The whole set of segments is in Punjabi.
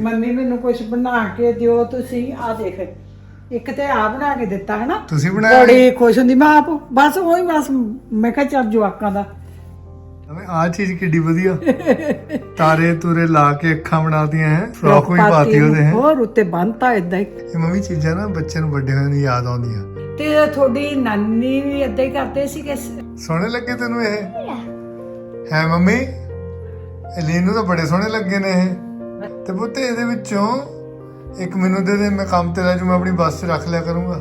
ਮੰਮੀ ਮੈਨੂੰ ਕੁਝ ਬਣਾ ਕੇ ਦਿਓ ਤੁਸੀਂ ਆ ਦੇਖ। ਇੱਕ ਤੇ ਆ ਬਣਾ ਕੇ ਦਿੱਤਾ ਹੈ ਨਾ ਤੁਸੀਂ ਬਣਾਇਆ ਬੜੀ ਖੁਸ਼ ਹੁੰਦੀ ਮੈਂ ਆਪ ਬਸ ਉਹੀ ਬਸ ਮੈਂ ਕਿਹਾ ਚੱਲ ਜਵਾਕਾਂ ਦਾ। ਆ ਚੀਜ਼ ਕਿੱਡੀ ਵਧੀਆ। ਤਾਰੇ ਤੂਰੇ ਲਾ ਕੇ ਅੱਖਾਂ ਬਣਾਤੀਆਂ ਹੈ ਫਰੋਕ ਵੀ ਪਾਤੀ ਉਹਦੇ ਹੈ। ਹੋਰ ਉੱਤੇ ਬੰਨਤਾ ਇਦਾਂ ਹੀ। ਇਹ ਮੰਮੀ ਚੀਜ਼ਾਂ ਨਾ ਬੱਚੇ ਨੂੰ ਵੱਡੇ ਹੋਣ ਦੀ ਯਾਦ ਆਉਂਦੀਆਂ। ਤੇ ਤੁਹਾਡੀ ਨਾਨੀ ਵੀ ਇਦਾਂ ਹੀ ਕਰਦੇ ਸੀ ਕਿ ਸੋਹਣੇ ਲੱਗੇ ਤੈਨੂੰ ਇਹ? ਹੈ ਮੰਮੀ? ਐਲੀਨ ਨੂੰ ਤਾਂ ਬੜੇ ਸੋਹਣੇ ਲੱਗੇ ਨੇ ਇਹ। ਤੇ ਪੁੱਤੇ ਇਹਦੇ ਵਿੱਚੋਂ ਇੱਕ ਮੈਨੂੰ ਦੇ ਦੇ ਮੈਂ ਕੰਮ ਤੇ ਲੈ ਜੂ ਮੈਂ ਆਪਣੀ ਬੱਸ 'ਚ ਰੱਖ ਲਿਆ ਕਰੂੰਗਾ।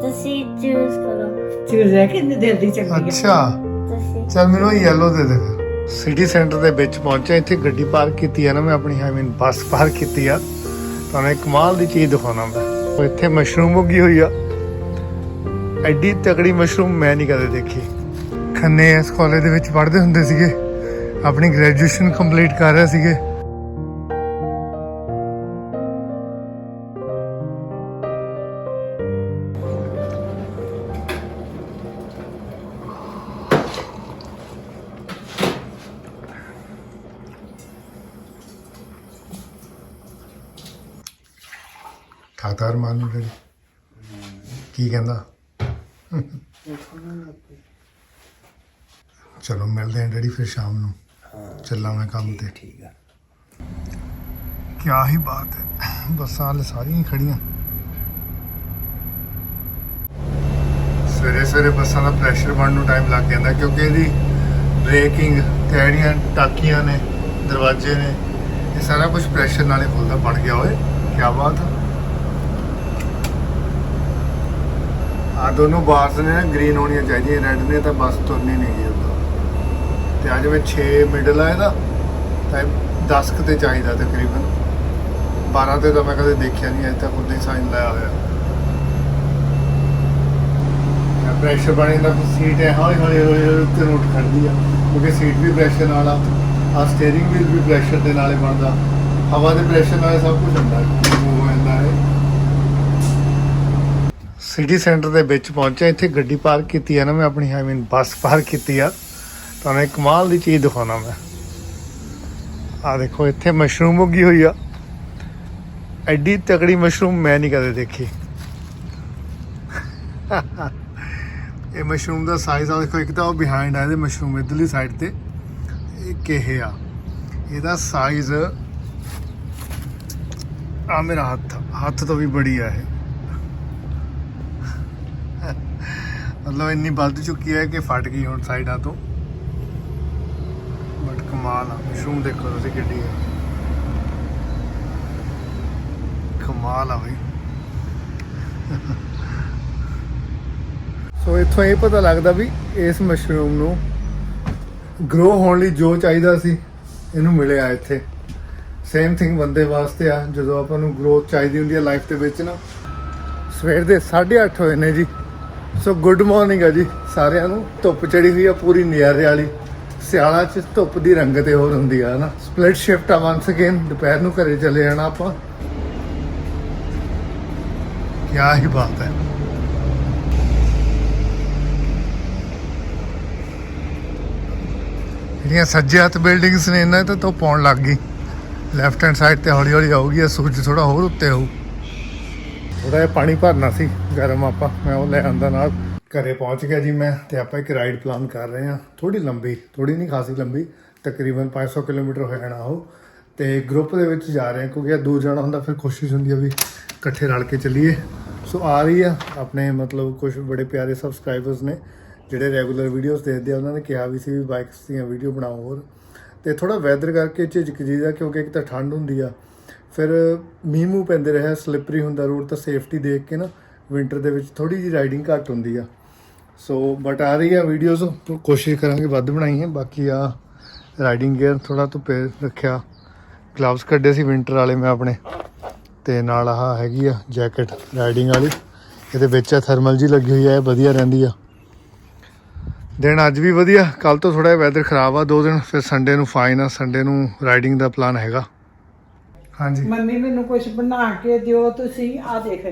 ਤੁਸੀਂ ਚੂਜ਼ ਕਰੋ। ਚੀਜ਼ ਹੈ ਕਿ ਦੇਰ ਦੀ ਚੰਗੀ ਅੱਛਾ। ਤੁਸੀਂ। ਚਲ ਮੈਨੂੰ ਯੈਲੋ ਦੇ ਦੇ। ਫਿਰ ਸਿਟੀ ਸੈਂਟਰ ਦੇ ਵਿੱਚ ਪਹੁੰਚਿਆ ਇੱਥੇ ਗੱਡੀ ਪਾਰਕ ਕੀਤੀ ਆ ਨਾ ਮੈਂ ਆਪਣੀ ਆਈ ਮੀਨ ਬੱਸ ਪਾਰਕ ਕੀਤੀ ਆ। ਤੁਹਾਨੂੰ ਇੱਕ ਕਮਾਲ ਦੀ ਚੀਜ਼ ਦਿਖਾਉਣਾ ਮੈਂ। ਉਹ ਇੱਥੇ ਮਸ਼ਰੂਮ ਉੱਗੀ ਹੋਈ ਆ। ਐਡੀ ਤਕੜੀ ਮਸ਼ਰੂਮ ਮੈਂ ਨਹੀਂ ਕਦੇ ਦੇਖੀ। ਖੰਨੇ ਇਸ ਕਾਲਜ ਦੇ ਵਿੱਚ ਪੜ੍ਹਦੇ ਹੁੰਦੇ ਸੀਗੇ। ਆਪਣੀ ਗ੍ਰੈਜੂਏਸ਼ਨ ਕੰਪਲੀਟ ਕਰ ਰਹੇ ਸੀਗੇ। ਠਾਕਰ ਮਾਨ ਨੂੰ ਡੈਡੀ ਕੀ ਕਹਿੰਦਾ? ਚਲੋ ਮਿਲਦੇ ਹਾਂ ਡੈਡੀ ਫਿਰ ਸ਼ਾਮ ਨੂੰ। ਚੱਲਾਂ ਮੈਂ ਕੰਮ ਤੇ। ਠੀਕ ਆ। ਕਿਆ ਹੀ ਬਾਤ ਹੈ। ਬੱਸਾਂ ਹਾਲੇ ਸਾਰੀਆਂ ਖੜੀਆਂ। ਸਵੇਰੇ ਸਵੇਰੇ ਬੱਸਾਂ ਦਾ ਪ੍ਰੈਸ਼ਰ ਬਣਨ ਨੂੰ ਟਾਈਮ ਲੱਗ ਜਾਂਦਾ ਕਿਉਂਕਿ ਇਹਦੀ ਬ੍ਰੇਕਿੰਗ ਜਿਹੜੀਆਂ ਟਾਕੀਆਂ ਨੇ ਦਰਵਾਜ਼ੇ ਨੇ ਇਹ ਸਾਰਾ ਕੁਝ ਪ੍ਰੈਸ਼ਰ ਨਾਲ ਹੀ ਖੁੱਲਦਾ ਬਣ ਗਿਆ ਓਏ। ਕਿਆ ਬਾਤ ਹੈ ਆ ਦੋਨੋਂ ਬਾਰਸ ਨੇ ਗ੍ਰੀਨ ਹੋਣੀਆਂ ਚਾਹੀਦੀਆਂ ਰੈੱਡ ਨੇ ਤਾਂ ਬਸ ਤੁਰਨੀ ਨਹੀਂ ਗਈ। ਤੇ ਅੱਜ ਮੈਂ 6 ਮਿਡਲ ਆ ਇਹਦਾ, ਤਾਂ 10 ਕੁ ਤੇ ਚਾਹੀਦਾ ਤਕਰੀਬਨ। 12 ਤੇ ਤਾਂ ਮੈਂ ਕਦੇ ਦੇਖਿਆ ਨਹੀਂ, ਅਜੇ ਤੱਕ ਉਦਾਂ ਸਾਈਨ ਲਾਇਆ ਹੋਇਆ। ਪ੍ਰੈਸ਼ਰ ਬਣੇ ਦਾ ਸੀਟ ਹੈ, ਹੌਲੀ ਹੌਲੀ ਹੌਲੀ ਉੱਤੇ ਉੱਠ ਖੜਦੀ ਆ, ਕਿਉਂਕਿ ਸੀਟ ਵੀ ਪ੍ਰੈਸ਼ਰ ਨਾਲ ਆ ਆ ਸਟੀਅਰਿੰਗ ਵੀਲ ਵੀ ਪ੍ਰੈਸ਼ਰ ਦੇ ਨਾਲੇ ਬਣਦਾ। ਹਵਾ ਦੇ ਪ੍ਰੈਸ਼ਰ ਨਾਲ ਸਭ ਕੁਝ ਹੁੰਦਾ ਮੂਵ ਹੋ ਹੈ। ਸਿਟੀ ਸੈਂਟਰ ਦੇ ਵਿੱਚ ਪਹੁੰਚਿਆ, ਇੱਥੇ ਗੱਡੀ ਪਾਰਕ ਕੀਤੀ ਆ ਨਾ ਮੈਂ, ਆਪਣੀ ਆਈ ਮੀਨ ਬੱਸ ਪਾਰਕ ਕੀਤੀ ਆ। ਤੁਹਾਨੂੰ ਇੱਕ ਕਮਾਲ ਦੀ ਚੀਜ਼ ਦਿਖਾਉਣਾ ਮੈਂ। ਆ ਦੇਖੋ, ਇੱਥੇ ਮਸ਼ਰੂਮ ਉੱਗੀ ਹੋਈ ਆ। ਐਡੀ ਤਕੜੀ ਮਸ਼ਰੂਮ ਮੈਂ ਨਹੀਂ ਕਦੇ ਦੇਖੀ। ਇਹ ਮਸ਼ਰੂਮ ਦਾ ਸਾਈਜ਼ ਆ, ਦੇਖੋ, ਇੱਕ ਤਾਂ ਉਹ ਬਿਹਾਈਂਡ ਆ, ਇਹਦੇ ਮਸ਼ਰੂਮ ਇਧਰਲੀ ਸਾਈਡ ਤੇ। ਇਹ ਕਿਹ ਆ। ਇਹਦਾ ਸਾਈਜ਼ ਆ ਮੇਰਾ ਹੱਥ ਹੱਥ ਤੋਂ ਵੀ ਬੜੀ ਆ ਇਹ। ਮਤਲਬ ਇੰਨੀ ਵੱਧ ਚੁੱਕੀ ਹੈ ਕਿ ਫਟ ਗਈ ਹੁਣ ਸਾਈਡਾਂ ਤੋਂ। ਕਮਾਲ ਆ। ਮਸ਼ਰੂਮ ਦੇਖੋ ਤੁਸੀਂ ਕਿੱਡੀ ਹੈ ਕਮਾਲ ਆ ਬਈ। ਸੋ ਇੱਥੋਂ ਇਹ ਪਤਾ ਲੱਗਦਾ ਵੀ ਇਸ ਮਸ਼ਰੂਮ ਨੂੰ ਗਰੋ ਹੋਣ ਲਈ ਜੋ ਚਾਹੀਦਾ ਸੀ, ਇਹਨੂੰ ਮਿਲਿਆ ਇੱਥੇ। ਸੇਮ ਥਿੰਗ ਬੰਦੇ ਵਾਸਤੇ ਆ, ਜਦੋਂ ਆਪਾਂ ਨੂੰ ਗਰੋਥ ਚਾਹੀਦੀ ਹੁੰਦੀ ਹੈ ਲਾਈਫ ਦੇ ਵਿੱਚ ਨਾ। ਸਵੇਰ ਦੇ 8:30 ਹੋਏ ਨੇ ਜੀ। ਸੋ ਗੁੱਡ ਮਾਰਨਿੰਗ ਆ ਜੀ, ਸਾਰਿਆਂ ਨੂੰ। ਧੁੱਪ ਚੜੀ ਹੋਈ ਆ ਪੂਰੀ ਨਜ਼ਾਰੇ ਵਾਲੀ। ਸਿਆਲਾ ਚ ਧੁੱਪ ਦੀ ਰੰਗਤ ਹੋਰ ਹੁੰਦੀ ਆ ਨਾ ਸਪਲਿਟ ਸ਼ਿਫਟ ਆ ਵਾਂਸ ਅਗੇਨ ਦੁਪਹਿਰ ਨੂੰ ਘਰੇ ਚਲੇ ਜਾਣਾ ਆਪਾਂ। ਕਿਆ ਹੀ ਬਾਤ ਹੈ। ਜਿਹੜੀਆਂ ਸੱਜੇ ਹੱਥ ਬਿਲਡਿੰਗਸ ਨੇ ਇਹਨਾਂ ਤੇ ਧੁੱਪ ਆਉਣ ਲੱਗ ਗਈ। ਲੈਫਟ ਹੈਂਡ ਸਾਈਡ ਤੇ ਹੌਲੀ ਹੌਲੀ ਆਊਗੀ, ਇਹ ਸੂਰਜ ਥੋੜਾ ਹੋਰ ਉੱਤੇ ਆਊ। ਥੋੜਾ ਜਿਹਾ ਪਾਣੀ ਭਰਨਾ ਸੀ, ਗਰਮ ਆਪਾਂ, ਮੈਂ ਉਹ ਲੈ ਆਂਦਾ ਨਾਲ। ਘਰੇ ਪਹੁੰਚ ਗਿਆ ਜੀ ਮੈਂ ਤੇ ਆਪਾਂ ਇੱਕ ਰਾਈਡ ਪਲਾਨ ਕਰ ਰਹੇ ਹਾਂ। ਥੋੜੀ ਲੰਬੀ ਥੋੜੀ ਨਹੀਂ ਖਾਸੀ ਲੰਬੀ, ਤਕਰੀਬਨ 500 ਕਿਲੋਮੀਟਰ ਹੋ ਜਾਣਾ ਉਹ। ਤੇ ਗਰੁੱਪ ਦੇ ਵਿੱਚ ਜਾ ਰਹੇ ਹਾਂ ਕਿਉਂਕਿ ਇਹ ਦੂਰ ਜਾਣਾ ਹੁੰਦਾ, ਫਿਰ ਕੋਸ਼ਿਸ਼ ਹੁੰਦੀ ਆ ਵੀ ਇਕੱਠੇ ਰਲ ਕੇ ਚੱਲੀਏ। ਸੋ ਆ ਰਹੀ ਆ ਆਪਣੇ ਮਤਲਬ ਕੁਝ ਬੜੇ ਪਿਆਰੇ ਸਬਸਕ੍ਰਾਈਬਰਸ ਨੇ, ਜਿਹੜੇ ਰੈਗੂਲਰ ਵੀਡੀਓਜ਼ ਦੇਖਦੇ ਆ, ਉਹਨਾਂ ਨੇ ਕਿਹਾ ਵੀ ਸੀ ਵੀ ਬਾਈਕਸ ਦੀਆਂ ਵੀਡੀਓ ਬਣਾਓ ਹੋਰ। ਤੇ ਥੋੜਾ ਵੈਦਰ ਕਰਕੇ ਝਿਜਕ ਜੀਦਾ ਕਿਉਂਕਿ ਇੱਕ ਤਾਂ ਠੰਡ ਹੁੰਦੀ ਆ। ਫਿਰ ਮੀਂਹ ਮੂੰਹ ਪੈਂਦੇ ਰਿਹਾ ਸਲਿੱਪਰੀ ਹੁੰਦਾ, ਰੋਡ ਤਾਂ ਸੇਫਟੀ ਦੇਖ ਕੇ ਨਾ ਵਿੰਟਰ ਦੇ ਵਿੱਚ ਥੋੜੀ ਜੀ ਰਾਈਡਿੰਗ ਘੱਟ ਹੁੰਦੀ ਆ। ਸੋ ਬਟ ਆ ਰਹੀ ਆ ਵੀਡੀਓਜ਼ ਕੋਸ਼ਿਸ਼ ਕਰਾਂਗੇ ਵੱਧ ਬਣਾਈਏ ਬਾਕੀ ਆ ਰਾਈਡਿੰਗ ਗੇਅਰ ਥੋੜਾ ਧੁੱਪੇ ਰੱਖਿਆ। ਗਲਵਸ ਕੱਢੇ ਸੀ ਵਿੰਟਰ ਵਾਲੇ ਮੈਂ ਆਪਣੇ। ਤੇ ਨਾਲ ਆਹ ਹੈਗੀ ਆ ਜੈਕਟ ਰਾਈਡਿੰਗ ਵਾਲੀ। ਇਹਦੇ ਵਿੱਚ ਆ ਥਰਮਲ ਜੀ ਲੱਗੀ ਹੋਈ ਆ, ਇਹ ਵਧੀਆ ਰਹਿੰਦੀ ਆ। ਦਿਨ ਅੱਜ ਵੀ ਵਧੀਆ। ਕੱਲ ਤੋਂ ਥੋੜਾ ਵੈਦਰ ਖਰਾਬ ਆ ਦੋ ਦਿਨ। ਫਿਰ ਸੰਡੇ ਨੂੰ ਫਾਈਨ ਆ। ਸੰਡੇ ਨੂੰ ਰਾਈਡਿੰਗ ਦਾ ਪਲਾਨ ਹੈਗਾ। ਹਾਂਜੀ। ਮੰਮੀ, ਮੈਨੂੰ ਕੁਝ ਬਣਾ ਕੇ ਦਿਓ। ਤੁਸੀਂ ਆ ਦੇਖ।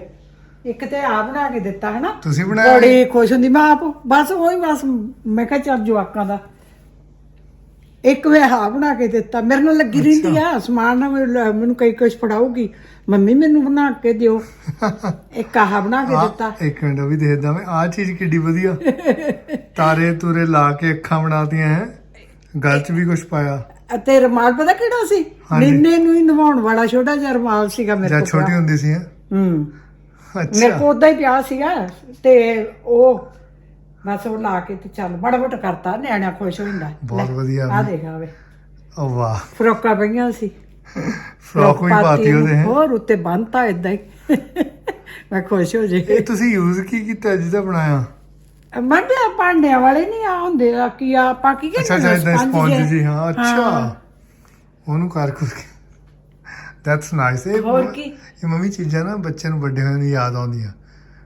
ਇੱਕ ਤੇ ਆ ਬਣਾ ਕੇ ਦਿੱਤਾ ਹੈ ਨਾ ਤੁਸੀਂ ਬਣਾਇਆ ਬੜੀ ਖੁਸ਼ ਹੁੰਦੀ ਮੈਂ ਆਪ ਬਸ ਉਹੀ ਬਸ ਮੈਂ ਕਿਹਾ ਚੱਲ ਜਵਾਕਾਂ ਦਾ। ਇੱਕ ਵੇ ਹਾਂ ਬਣਾ ਕੇ ਦਿੱਤਾ ਮੇਰੇ ਨਾਲ ਲੱਗੀ ਰਹਿੰਦੀ ਆ ਸਮਾਨ ਨਾ ਮੈਨੂੰ ਮੈਨੂੰ ਕਈ ਕੁਝ ਫੜਾਉਗੀ ਮੰਮੀ ਮੈਨੂੰ ਬਣਾ ਕੇ ਦਿਓ। ਇੱਕ ਆਹ ਬਣਾ ਕੇ ਦਿੱਤਾ। ਇੱਕ ਮਿੰਟ ਉਹ ਵੀ ਦੇਖਦਾ ਮੈਂ ਆ ਚੀਜ਼ ਕਿੱਡੀ ਵਧੀਆ। ਤਾਰੇ ਤੂਰੇ ਲਾ ਕੇ ਅੱਖਾਂ ਬਣਾਤੀਆਂ ਹੈ। ਗਲ 'ਚ ਵੀ ਕੁਝ ਪਾਇਆ। ਅਤੇ ਰਮਾਲ ਪਤਾ ਕਿਹੜਾ ਸੀ? ਹਾਂਜੀ। ਨਿੰਨੇ ਨੂੰ ਹੀ ਨਵਾਉਣ ਵਾਲਾ ਛੋਟਾ ਜਿਹਾ ਰਮਾਲ ਸੀਗਾ ਮੇਰੇ ਕੋਲ ਛੋਟੀ ਹੁੰਦੀ ਸੀ ਹੈਂ? ਹੂੰ। ਮੇਰੇ ਕੋਲ ਉਦਾਂ ਹੀ ਪਿਆ ਸੀਗਾ ਤੇ ਉਹ ਬਸ ਉਹ ਲਾ ਕੇ ਤੇ ਚੱਲ ਬੜਾ ਬੜਾ ਕਰਤਾ ਨਿਆਣਾ ਖੁਸ਼ ਹੋ ਜਾਂਦਾ। ਬਹੁਤ ਵਧੀਆ। ਆ ਦੇਖ ਆਵੇ ਓ ਵਾਹ। ਫਰੋਕਾਂ ਪਈਆਂ ਸੀ। ਫਰੋਕ ਵੀ ਪਾਤੀ ਉਹਦੇ। ਹੈ ਹੋਰ ਉੱਤੇ ਬੰਨਤਾ ਇਦਾਂ ਹੀ। ਮੈਂ ਖੁਸ਼ ਹੋ ਜੇ। ਇਹ ਤੁਸੀਂ ਯੂਜ਼ ਕੀ ਕੀਤਾ ਜਿਹਦਾ ਬਣਾਇਆ? ਮੰਡਿਆ ਪਾਂਡਿਆਂ ਵਾਲੇ ਨਹੀਂ ਆ ਹੁੰਦੇ ਆ ਕੀ ਆ ਆਪਾਂ ਕੀ ਕਹਿੰਦੇ ਅੱਛਾ ਇਦਾਂ ਸਪੌਂਜ ਜੀ। ਹਾਂ ਅੱਛਾ। ਉਹਨੂੰ ਕਰ ਕਰ ਕੇ। ਦੈਟਸ ਨਾਈਸ ਇਹ ਹੋਰ ਕੀ? ਇਹ ਮੰਮੀ ਚੀਜ਼ਾਂ ਨਾ ਬੱਚੇ ਨੂੰ ਵੱਡੇ ਹੋਣ ਨੂੰ ਯਾਦ ਆਉਂਦੀਆਂ।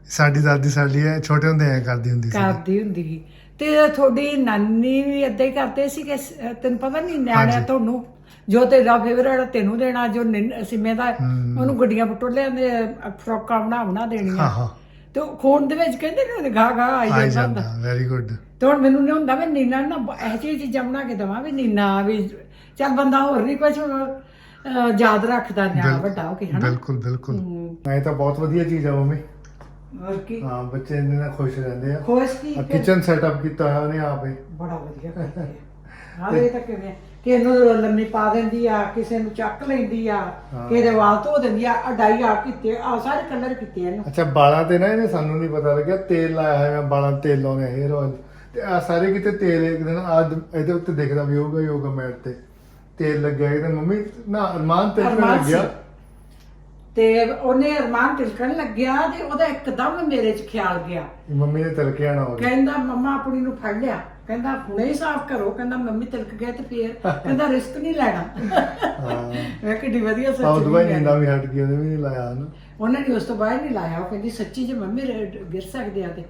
ਸਾਡੀ ਦਾਦੀ ਸਾਡੀ ਐ ਛੋਟੇ ਹੁੰਦੇ ਐ ਕਰਦੀ ਹੁੰਦੀ ਸੀ। ਕਰਦੀ ਹੁੰਦੀ ਸੀ। ਤੇ ਤੁਹਾਡੀ ਨਾਨੀ ਵੀ ਏਦਾਂ ਹੀ ਕਰਦੇ ਸੀ ਕਿ ਸ- ਤੈਨੂੰ ਪਤਾ ਨਹੀਂ ਨਿਆਣਿਆ ਹਾਂਜੀ। ਤੁਹਾਨੂੰ ਜੋ ਤੇਰਾ ਫੇਵਰਟ ਤੈਨੂੰ ਦੇਣਾ ਜੋ ਨਿੰਨ- ਸਿਮੇ ਦਾ ਹਮ। ਉਹਨੂੰ ਗੱਡੀਆਂ ਪਟੋਲਿਆਂ ਦੇ ਫਰੋਕਾਂ ਬਣਾ ਬਣਾ ਹਾਂ ਦੇਣੀਆਂ। ਹਾਂ ਤੇ ਉਹ ਖੂਨ ਦੇ ਵਿੱਚ ਕਹਿੰਦੇ ਨੇ ਗਾ ਗਾ ਆਈ ਆਈ ਜਾਂਦਾ ਜਾਂਦਾ ਵੈਰੀ ਗੁੱਡ ਤੇ ਹੁਣ ਮੈਨੂੰ ਨਹੀਂ ਹੁੰਦਾ ਵੀ ਨੀਨਾ ਨੂੰ ਨਾ ਇਹੋ ਜਿਹੀ ਚੀਜ਼ਾਂ ਬਣਾ ਕੇ ਦਵਾਂ ਵੀ ਨੀਨਾ ਵੀ ਚੱਲ ਬੰਦਾ ਹੋਰ ਨਹੀਂ ਕੁਝ ਯਾਦ ਰੱਖਦਾ ਨਿਆਣਾ ਬਿਲਕੁਲ। ਵੱਡਾ ਹੋ ਕੇ ਹਨਾ? ਬਿਲਕੁਲ ਬਿਲਕੁਲ। ਹਮ, ਤਾਂ ਬਹੁਤ ਵਧੀਆ ਚੀਜ਼ ਆ ਮੰਮੀ। ਹੋਰ ਕੀ? ਹਾਂ ਬੱਚੇ ਇਹਦੇ ਨਾਲ ਖੁਸ਼ ਰਹਿੰਦੇ ਆ। ਖੁਸ਼ ਕੀ? ਫਿਰ? ਕਿਚਨ ਸੈਟਅਪ ਕੀਤਾ ਹੋਇਆ ਉਹਨੇ ਆਪੇ ਬੜਾ ਵਧੀਆ ਕਰਦੀ ਹੈ ਹਾਂ ਇਹ ਤਾਂ ਕਿਵੇਂ ਕਿਸੇ ਨੂੰ ਲੰਮੀ ਪਾ ਦਿੰਦੀ ਆ ਕਿਸੇ ਨੂੰ ਚੱਕ ਲੈਂਦੀ ਆ ਹਾਂ। ਕਿਸੇ ਦੇ ਵਾਲ ਧੋ ਦਿੰਦੀ ਆ ਅਡਾਈ ਆ ਕੀਤੇ ਆ ਸਾਰੇ ਕਲਰ ਕੀਤੇ ਆ ਇਹਨੂੰ। ਅੱਛਾ ਬਾਲਾਂ ਤੇ ਨਾ ਇਹਨੇ ਸਾਨੂੰ ਨਹੀਂ ਪਤਾ ਲੱਗਿਆ ਤੇਲ ਲਾਇਆ ਹੋਇਆ ਮੈਂ ਬਾਲਾਂ ਤੇ ਤੇਲ ਲਾਉਣੇ ਹੇਅਰ ਆਇਲ ਤੇ ਆ ਸਾਰੇ ਕਿਤੇ ਤੇਲ ਇੱਕ ਦਿਨ ਆ ਇਹਦੇ ਉੱਤੇ ਦਿਖਦਾ ਵੀ ਹੋਊਗਾ ਯੋਗਾ ਮੈਟ ਤੇ। ਤੇਲ ਲੱਗਿਆ ਇਹਦੇ ਮੰਮੀ ਨਾ ਅਰਮਾਨ ਤੇਲ ਅਰਮਾਨ ਲੱਗਿਆ। ਤੇ ਉਹਨੇ ਅਰਮਾਨ ਤਿਲਕਣ ਲੱਗਿਆ ਤੇ ਉਹਦਾ ਇੱਕਦਮ ਮੇਰੇ 'ਚ ਖਿਆਲ ਗਿਆ। ਮੰਮੀ ਨੇ ਤਿਲਕੇ ਆਣਾ ਹੋਵੇ ਕਹਿੰਦਾ ਮੰਮਾ ਆਪਣੀ ਨੂੰ ਫੜ ਲਿਆ। ਕਹਿੰਦਾ ਹੁਣੇ ਹੀ ਸਾਫ਼ ਕਰੋ। ਕਹਿੰਦਾ ਮੰਮੀ ਤਿਲਕ ਗਿਆ ਤੇ ਫੇਰ? ਕਹਿੰਦਾ ਰਿਸਕ ਨਹੀਂ ਲੈਣਾ। ਹਾਂ। ਮੈਂ ਕਿੱਡੀ ਵਧੀਆ ਸੱਚੀ ਦੁਬਾਈ ਨੀਂਦਾਂ ਵੀ ਹਟ ਗਈ ਉਹਨੇ ਵੀ ਨਹੀਂ ਲਾਇਆ ਨਾ ਉਹਨਾਂ ਨੇ ਉਸ ਤੋਂ ਬਾਅਦ ਨਹੀਂ ਲਾਇਆ। ਉਹ ਕਹਿੰਦੀ ਸੱਚੀ ਜੇ ਮੰਮੀ ਰ- ਗਿਰ ਸਕਦੇ ਆ ਤੇ।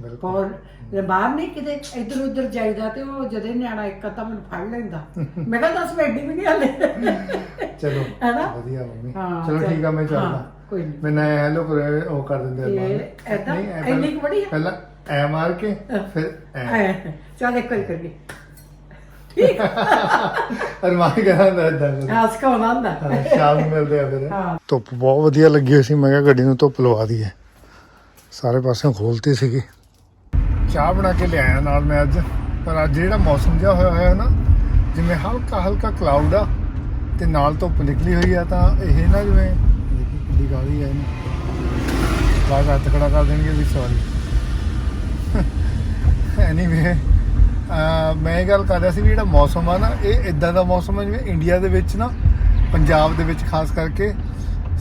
ਬਿਲਕੁਲ। ਜੇ ਬਾਹਰ ਨਹੀਂ ਕਿਤੇ ਇੱਧਰ ਉੱਧਰ ਜਾਈਦਾ ਤੇ ਉਹ ਜਦੇ ਨਿਆਣਾ ਇੱਕ ਅੱਧਾ ਮੈਨੂੰ ਫੜ ਲੈਂਦਾ। ਮੈਂ ਕਿਹਾ ਦੱਸ ਮੈਂ ਐਡੀ ਵੀ ਨਹੀਂ ਹਲੇ। ਚਲੋ ਹੈਨਾ? ਵਧੀਆ ਮੰਮੀ ਹਾਂ, ਚਲੋ। ਠੀਕ ਆ ਮੈਂ ਚੱਲਦਾ। ਹਾਂ, ਕੋਈ ਨਹੀਂ। ਮੈਂ ਨਾ ਹੈਲੋ ਕਰ ਉਹ ਕਰ ਦਿੰਦੇ ਇਹ ਏਦਾਂ? ਐ ਇੰਨੀ ਕੁ ਬੜੀ ਆ? ਪਹਿਲਾਂ ਐ ਮਾਰ ਕੇ ਫਿਰ ਐ। ਐ, ਚੱਲ ਇੱਕ ਵਾਰੀ ਕਰੀਏ ਅਰਮਾਨ ਕਹਿੰਦਾ ਇਦਾਂ ਹਾਂ ਸਿਖਾਉਣਾ ਹੁੰਦਾ। ਹਾਂ, ਸ਼ਾਮ ਨੂੰ ਮਿਲਦੇ ਆ ਫਿਰ। ਹਾਂ। ਧੁੱਪ ਬਹੁਤ ਵਧੀਆ ਲੱਗੀ ਹੋਈ ਸੀ ਮੈਂ ਕਿਹਾ ਗੱਡੀ ਨੂੰ ਧੁੱਪ ਲਵਾ ਦਈਏ। ਸਾਰੇ ਪਾਸਿਓਂ ਖੋਲਤੀ ਸੀਗੀ। ਚਾਹ ਬਣਾ ਕੇ ਲਿਆਇਆ ਨਾਲ ਮੈਂ ਅੱਜ। ਪਰ ਅੱਜ ਜਿਹੜਾ ਮੌਸਮ ਜਿਹਾ ਹੋਇਆ ਹੋਇਆ ਨਾ, ਜਿਵੇਂ ਹਲਕਾ ਹਲਕਾ ਕਲਾਊਡ ਆ, ਤੇ ਨਾਲ ਧੁੱਪ ਨਿਕਲੀ ਹੋਈ ਆ, ਤਾਂ ਇਹ ਨਾ ਜਿਵੇਂ ਦੇਖੀ ਕਿੱਡੀ ਗਾਲੀ ਆ ਇਹਨੂੰ। ਬਾਅਦ ਹੱਥ ਖੜਾ ਕਰ ਦੇਣਗੇ ਵੀ ਸੌਰੀ ਐਨੀਵੇ ਮੈਂ ਇਹ ਗੱਲ ਕਰ ਰਿਹਾ ਸੀ ਵੀ ਜਿਹੜਾ ਮੌਸਮ ਆ ਨਾ, ਇਹ ਇਦਾਂ ਦਾ ਮੌਸਮ ਆ ਜਿਵੇਂ ਇੰਡੀਆ ਦੇ ਵਿੱਚ ਨਾ, ਪੰਜਾਬ ਦੇ ਵਿੱਚ ਖਾਸ ਕਰਕੇ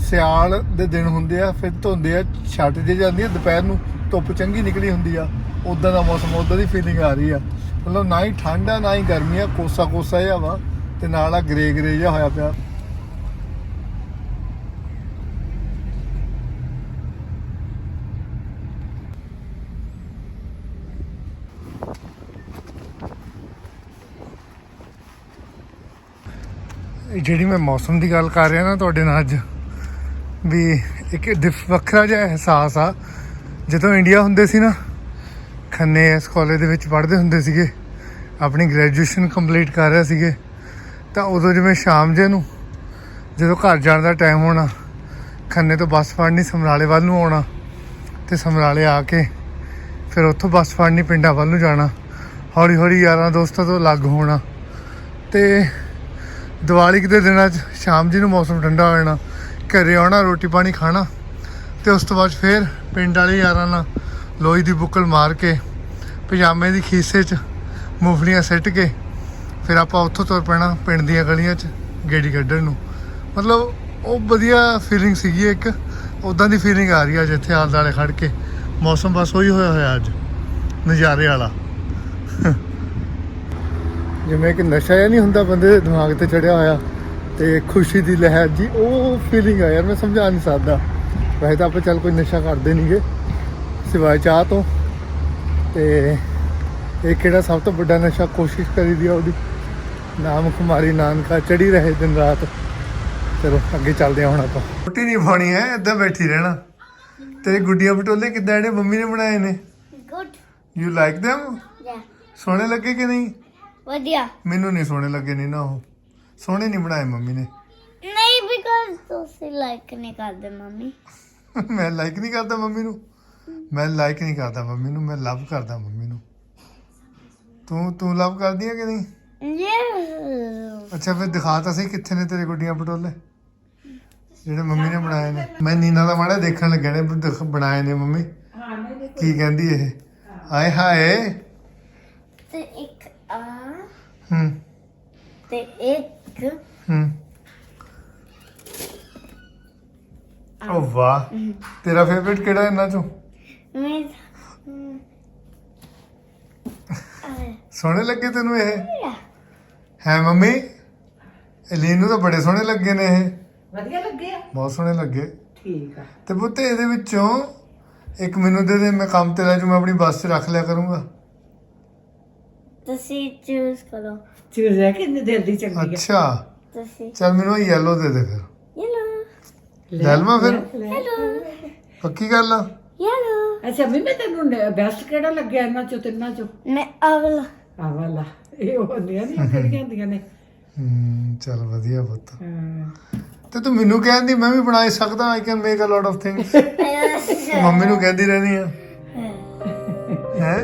ਸਿਆਲ ਦੇ ਦਿਨ ਹੁੰਦੇ ਆ, ਫਿਰ ਧੁੰਦੇ ਆ, ਛੱਟ ਜੇ ਜਾਂਦੀ ਆ, ਦੁਪਹਿਰ ਨੂੰ ਧੁੱਪ ਚੰਗੀ ਨਿਕਲੀ ਹੁੰਦੀ ਆ। ਉਦਾਂ ਦਾ ਮੌਸਮ, ਉਦਾਂ ਦੀ ਫੀਲਿੰਗ ਆ ਰਹੀ ਆ। ਮਤਲਬ ਨਾ ਹੀ ਠੰਡ ਆ, ਨਾ ਹੀ ਗਰਮੀ ਆ, ਕੋਸਾ ਕੋਸਾ ਜਿਹਾ ਵਾ ਤੇ ਨਾਲ ਆ ਗ੍ਰੇ ਗ੍ਰੇ ਜਿਹਾ ਹੋਇਆ ਪਿਆ। ਜਿਹੜੀ ਮੈਂ ਮੌਸਮ ਦੀ ਗੱਲ ਕਰ ਰਿਹਾ ਨਾ ਤੁਹਾਡੇ ਨਾਲ ਅੱਜ, ਵੀ ਇੱਕ ਡਿਫ ਵੱਖਰਾ ਜਿਹਾ ਅਹਿਸਾਸ ਆ। ਜਦੋਂ ਇੰਡੀਆ ਹੁੰਦੇ ਸੀ ਨਾ ਖੰਨੇ ਇਸ ਕਾਲਜ ਦੇ ਵਿੱਚ ਪੜ੍ਹਦੇ ਹੁੰਦੇ ਸੀਗੇ। ਆਪਣੀ ਗ੍ਰੈਜੂਏਸ਼ਨ ਕੰਪਲੀਟ ਕਰ ਰਹੇ ਸੀਗੇ। ਤਾਂ ਉਦੋਂ ਜਿਵੇਂ ਸ਼ਾਮ ਜੇ ਨੂੰ ਜਦੋਂ ਘਰ ਜਾਣ ਦਾ ਟਾਈਮ ਹੋਣਾ, ਖੰਨੇ ਤੋਂ ਬੱਸ ਫੜਨੀ ਸਮਰਾਲੇ ਵੱਲ ਨੂੰ ਆਉਣਾ ਤੇ ਸਮਰਾਲੇ ਆ ਕੇ ਫਿਰ ਉੱਥੋਂ ਬੱਸ ਫੜਨੀ ਪਿੰਡਾਂ ਵੱਲ ਨੂੰ ਜਾਣਾ। ਹੌਲੀ ਹੌਲੀ ਯਾਰਾਂ ਦੋਸਤਾਂ ਤੋਂ ਅਲੱਗ ਹੋਣਾ ਤੇ ਦੀਵਾਲੀ ਦੇ ਦਿਨਾਂ 'ਚ ਸ਼ਾਮ ਜੀ ਨੂੰ ਮੌਸਮ ਠੰਡਾ ਹੋ ਜਾਣਾ, ਘਰੇ ਆਉਣਾ, ਰੋਟੀ ਪਾਣੀ ਖਾਣਾ ਤੇ ਉਸ ਤੋਂ ਬਾਅਦ ਫਿਰ ਪਿੰਡ ਵਾਲੇ ਯਾਰਾਂ ਨਾਲ ਲੋਹੀ ਦੀ ਬੁੱਕਲ ਮਾਰ ਕੇ, ਪਜਾਮੇ ਦੀ ਖੀਸੇ 'ਚ ਮੂੰਗਫਲੀਆਂ ਸਿੱਟ ਕੇ, ਫਿਰ ਆਪਾਂ ਉੱਥੋਂ ਤੁਰ ਪੈਣਾ ਪਿੰਡ ਦੀਆਂ ਗਲੀਆਂ 'ਚ, ਗੇੜੀ ਕੱਢਣ ਨੂੰ। ਮਤਲਬ ਉਹ ਵਧੀਆ ਫੀਲਿੰਗ ਸੀਗੀ ਇੱਕ ਉਦਾਂ ਦੀ ਫੀਲਿੰਗ ਆ ਰਹੀ ਆ ਜਿੱਥੇ ਆਲੇ ਦੁਆਲੇ ਖੜ ਕੇ। ਮੌਸਮ ਬਸ ਉਹੀ ਹੋਇਆ ਹੋਇਆ ਅੱਜ, ਨਜ਼ਾਰੇ ਵਾਲਾ। ਜਿਵੇਂ ਕਿ ਨਸ਼ਾ ਜਿਹਾ ਨਹੀਂ ਹੁੰਦਾ ਬੰਦੇ ਦੇ ਦਿਮਾਗ ਤੇ ਚੜਿਆ ਹੋਇਆ, ਤੇ ਖੁਸ਼ੀ ਦੀ ਲਹਿਰ ਜੀ, ਉਹ ਫੀਲਿੰਗ ਆ ਯਾਰ, ਮੈਂ ਸਮਝਾ ਨਹੀਂ ਸਕਦਾ। ਵੈਸੇ ਤਾਂ ਆਪਾਂ ਚੱਲ ਕੋਈ ਨਸ਼ਾ ਕਰਦੇ ਨਹੀਂਗੇ ਸਿਵਾਏ ਚਾਹ ਤੋਂ। ਤੇ ਇਹ ਕਿਹੜਾ ਸਭ ਤੋਂ ਵੱਡਾ ਨਸ਼ਾ ਕੋਸ਼ਿਸ਼ ਕਰੀਦੀ ਆ ਉਹਦੀ। ਨਾਮ ਕੁਮਾਰੀ ਨਾਨਕਾ ਚੜੀ ਰਹੇ ਦਿਨ ਰਾਤ। ਚਲੋ ਅੱਗੇ ਚੱਲਦੇ ਆ ਹੁਣ ਆਪਾਂ। ਰੋਟੀ ਨਹੀਂ ਪਾਣੀ ਹੈ ਏਦਾਂ ਬੈਠੀ ਰਹਿਣਾ। ਤੇਰੇ ਗੁੱਡੀਆਂ ਪਟੋਲੇ ਕਿੱਦਾਂ ਜਿਹੜੇ ਮੰਮੀ ਨੇ ਬਣਾਏ ਨੇ। Good. You like them? Yeah. ਸੋਹਣੇ ਲੱਗੇ ਕਿ ਨਹੀਂ? ਵਧੀਆ। ਮੈਨੂੰ ਨਹੀਂ ਸੋਹਣੇ ਲੱਗੇ ਨਹੀਂ ਨਾ ਉਹ। ਸੋਹਣੇ ਨਹੀਂ ਬਣਾਏ ਮੰਮੀ ਨੇ। ਨਹੀਂ ਬਿਕਾਜ਼ ਤੁਸੀਂ ਲਾਈਕ ਨਹੀਂ ਕਰਦੇ ਮੰਮੀ। ਮੈਂ ਲਾਈਕ ਨਹੀਂ ਕਰਦਾ ਮੰਮੀ ਨੂੰ। ਮੈਂ ਲਾਈਕ ਨਹੀਂ ਕਰਦਾ ਮੰਮੀ ਨੂੰ ਮੈਂ ਲਵ ਕਰਦਾ ਮੰਮੀ ਨੂੰ। ਤੂੰ ਤੂੰ ਲਵ ਕਰਦੀ ਹੈ ਕਿ ਨਹੀਂ? ਅੱਛਾ ਫਿਰ ਦਿਖਾ ਤਾਂ ਸਹੀ ਕਿੱਥੇ ਨੇ ਤੇਰੇ ਗੁੱਡੀਆਂ ਪਟੋਲੇ। ਜਿਹੜੇ ਮੰਮੀ ਨੇ ਬਣਾਏ ਨੇ। ਮੈਂ ਨੀਨਾ ਦਾ ਮਾੜਾ ਦੇਖਣ ਲੱਗਿਆ ਨੇ ਬਣਾਏ ਨੇ ਮੰਮੀ। ਕੀ ਕਹਿੰਦੀ ਇਹ? ਆਏ ਹਾਏ। ਤੇ ਇੱਕ ਆ। ਹੂੰ। ਤੇ ਇੱਕ। ਹੂੰ। ਓ ਵਾਹ। ਤੇਰਾ ਫੇਵਰਿਟ ਕਿਹੜਾ ਇਹਨਾਂ ਚੋਂ? ਮੈਂ ਸੋਹਣੇ ਲੱਗੇ ਤੈਨੂੰ ਇਹ? ਹੈ। ਮੰਮੀ? ਐਲੀਨ ਨੂੰ ਤਾਂ ਬੜੇ ਸੋਹਣੇ ਲੱਗੇ ਨੇ ਇਹ। ਵਧੀਆ ਲੱਗਿਆ ਬਹੁਤ ਸੋਹਣੇ ਲੱਗੇ। ਠੀਕ ਆ। ਤੇ ਪੁੱਤ ਇਹਦੇ ਵਿੱਚੋਂ ਇੱਕ ਮੈਨੂੰ ਦੇ ਦੇ ਮੈਂ ਕੰਮ ਤੇ ਲੈ ਜੂ ਮੈਂ ਆਪਣੀ ਬੱਸ 'ਚ ਰੱਖ ਲਿਆ ਕਰੂੰਗਾ। ਤੁਸੀਂ ਚੂਜ਼ ਕਰੋ। ਚੀਜ਼ ਹੈ ਕਿ ਦਿਲ ਦੀ ਚੰਗੀ ਆ? ਅੱਛਾ। ਤੁਸੀਂ। ਚਲ ਮੈਨੂੰ ਯੈਲੋ ਦੇ ਦੇ ਫਿਰ। ਯੈਲੋ ਲੈ ਲਵਾਂ ਫਿਰ? ਹੈਲੋ ਪੱਕੀ ਗੱਲ ਆ? ਯੈਲੋ ਅੱਛਾ ਵੀ ਮੈਂ ਤੈਨੂੰ ਬੈਸਟ ਕਿਹੜਾ ਲੱਗਿਆ ਇਹਨਾਂ ਚੋਂ ਤਿੰਨਾਂ ਚੋਂ? ਮੈਂ ਅਵਲ। ਆ ਵਾਲਾ ਇਹ ਉਹ ਹੁੰਦੀਆਂ ਨਹੀਂ ਕਿਹੜੀਆਂ ਹੁੰਦੀਆਂ ਨੇ? ਹੂੰ ਚਲ ਵਧੀਆ ਪੁੱਤ। ਹਾਂ। ਤੇ ਤੂੰ ਮੈਨੂੰ ਕਹਿੰਦੀ ਮੈਂ ਵੀ ਬਣਾ ਹੀ ਸਕਦਾ I can make a lot of things mummy ਨੂੰ ਕਹਿੰਦੀ ਰਹਿੰਦੀ ਆ। ਹੈ?